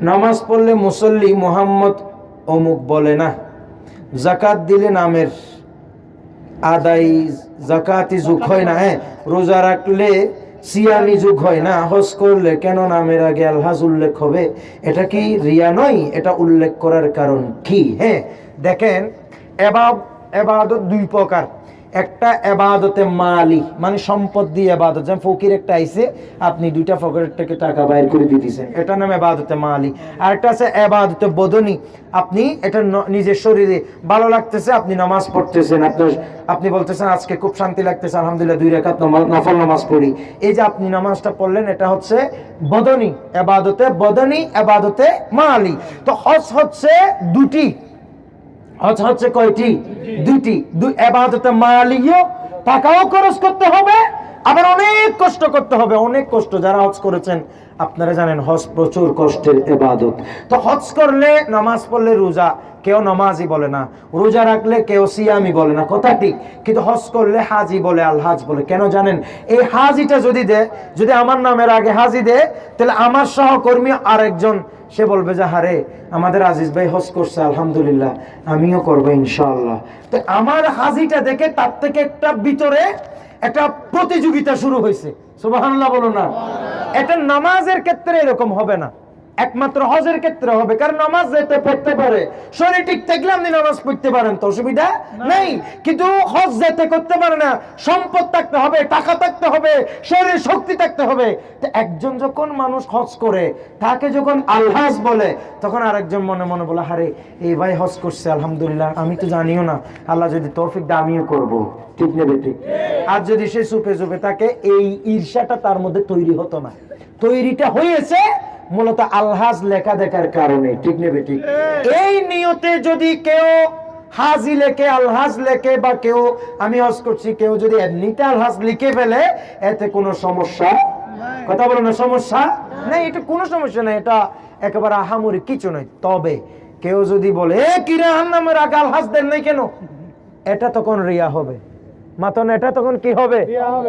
নামাজ পড়লে মুসল্লি মোহাম্মদ অমুক বলে না জাকাত দিলে নামের আদাই জাকাতি যুগ হয় না হ্যাঁ? রোজা রাখলে সিয়ানি যুগ হয় না, হজ করলে কেন নামের আগে আলহাজ উল্লেখ হবে? এটা কি রিয়া নয়? এটা উল্লেখ করার কারণ কি হ্যাঁ? দেখেন, এবাব, এবাদত দুই প্রকার। একটা এবাদতে মালি মানে সম্পদ দিয়ে এবাদত। যেমন ফকির একটা আইসে আপনি দুইটা ফকিরের থেকে টাকা বাইর করে দিয়ে দিয়েছেন। এটা নাম এবাদতে মালি। আর একটা আছে এবাদতে বদনি। আপনি এটা নিজের শরীরে ভালো লাগতেছে, আপনি নামাজ পড়তেছেন, আপনার আপনি বলতেছেন, আজকে খুব শান্তি লাগতেছে, আলহামদুলিল্লাহ, দুই রেখাত নফল নামাজ পড়ি। এই যে আপনি নামাজটা পড়লেন, এটা হচ্ছে বদনি। এবাদতে বদনি, এবাদতে মালি। তো হজ হচ্ছে দুটি। হজ হচ্ছে কয়টি? দুইটি। দুই এবাদতে মালিও, টাকাও খরচ করতে হবে, আবার অনেক কষ্ট করতে হবে। অনেক কষ্ট যারা হজ করেছেন, আপনারা জানেন হজ প্রচুর কষ্টের এবাদত। তো হজ করলে, নামাজ পড়লে রোজা কেউ নামাজই বলে না, রোজা রাখলে কেউ সিয়ামি বলে না, কথা ঠিক। কিন্তু হজ করলে হাজি বলে, আল হাজ বলে। কেন জানেন? এই হাজিটা যদি দেয় যদি আমার নামের আগে হাজি দেয় তাহলে আমার সহকর্মী আরেকজন, সে বলবে যে, হারে, আমাদের আজিজ ভাই হজ করছে, আলহামদুলিল্লাহ, আমিও করব ইনশাআল্লাহ। তো আমার হাজিটা দেখে তার থেকে একটা ভিতরে একটা প্রতিযোগিতা শুরু হয়েছে। সুবহানাল্লাহ বলো না। এটা নামাজের ক্ষেত্রে এরকম হবে না। একমাত্র হজের ক্ষেত্রে হবে কারণ নামাজ যেতে পড়তে পারে। শরীর ঠিক থাকলে আপনি নামাজ পড়তে পারেন তো অসুবিধা নেই। কিন্তু হজ যেতে করতে পারে না সম্পদ থাকতে হবে টাকা থাকতে হবে শরীরে শক্তি থাকতে হবে। তো একজন যখন মানুষ হজ করে তাকে যখন আলহাজ বলে তখন আরেকজন মনে মনে বলে হারে এই ভাই হজ করছে আলহামদুলিল্লাহ। আমি তো জানিও না। আল্লাহ যদি তৌফিক দেয় আমিও করব। ঠিক নেবে ঠিক। আর যদি সে চুপে চুপে থাকে এই ঈর্ষাটা তার মধ্যে তৈরি হতো না। তৈরিটা হয়েছে মূলত আলহাজ লেখা দেখার কারণে ঠিক নেবে ঠিক? এই নিয়তে যদি কেউ হাজি লেখে আলহাজ লেখে বা কেউ আমি হজ করছি কেউ যদি এমনিতে আলহাজ লিখে ফেলে এতে কোনো সমস্যা? কথা বলো না সমস্যা? না এটা কোনো সমস্যা নেই এটা একেবারে আহামরি কিছু নয়। তবে কেউ যদি বলে এ কিরা নামের আগে আলহাজ দেন নাই কেন? এটা তখন রিয়া হবে। মাতন এটা তখন কি হবে।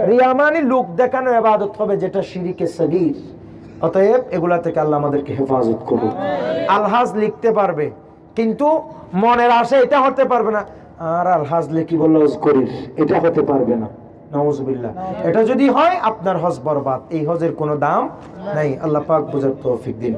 রিয়া মানে লোক দেখানো এবাদত হবে যেটা শিরিকে সগীর। অতএব এগুলা থেকে আল্লাহ আমাদেরকে হেফাজত করুন আলহাজ লিখতে পারবে, কিন্তু মনের আশা এটা হতে পারবে না। আর আলহাজ লিখি বলল করিস এটা হতে পারবে না। এটা যদি হয়, আপনার হজ বরবাদ। এই হজের কোনো দাম নাই। আল্লাহ পাক বুঝার তৌফিক দিন।